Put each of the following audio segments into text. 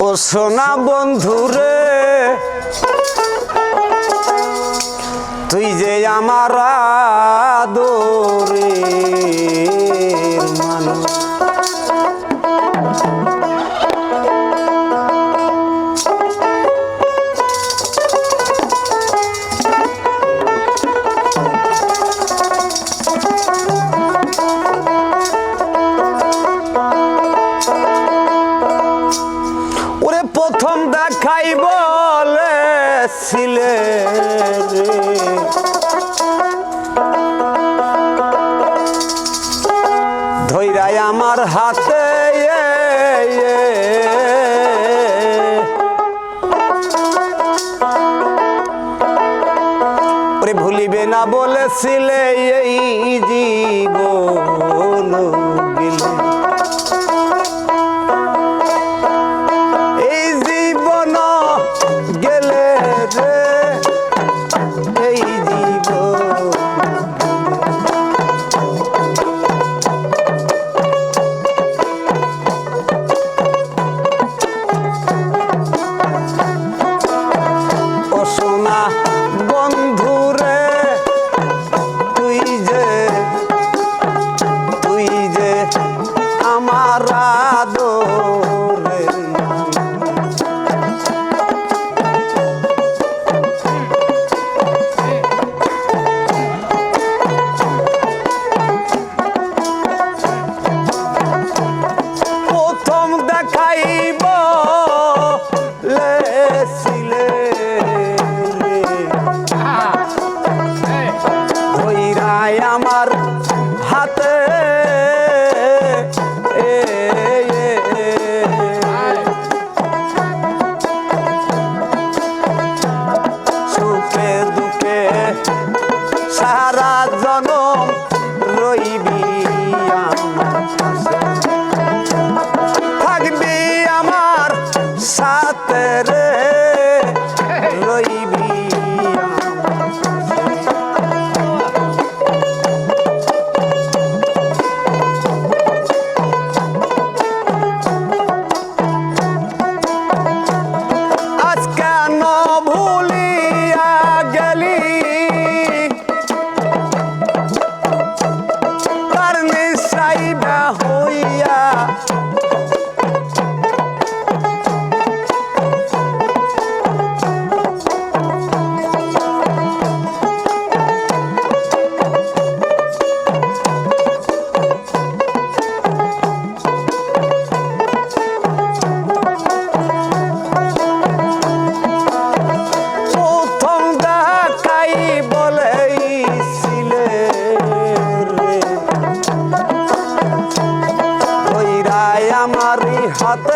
ও সোনা বন্ধুরে তুই যে আমার আদরে প্রথম দেখাই বলেছিলে ধৈরাই আমার হাতে ভুলিবে না বলেছিলে এই জীবন গেলে সোনা নাই আমার হাতে। সারা জনম রইবি। oh yeah.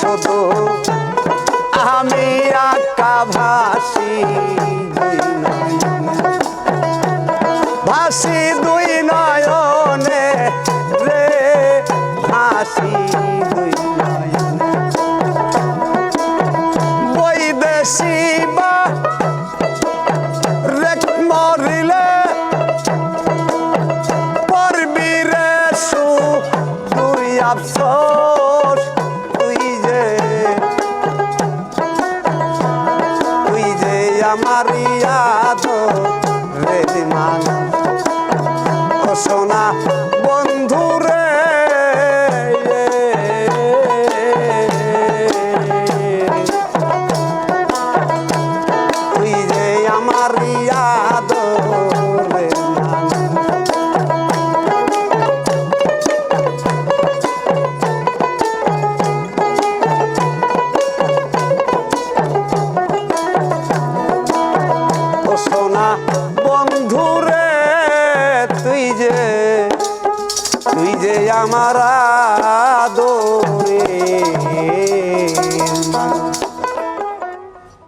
ছোট আমি আকাভাসি ভাসি ভাসি দুই নয়নে রে ভাসি দুই camarada.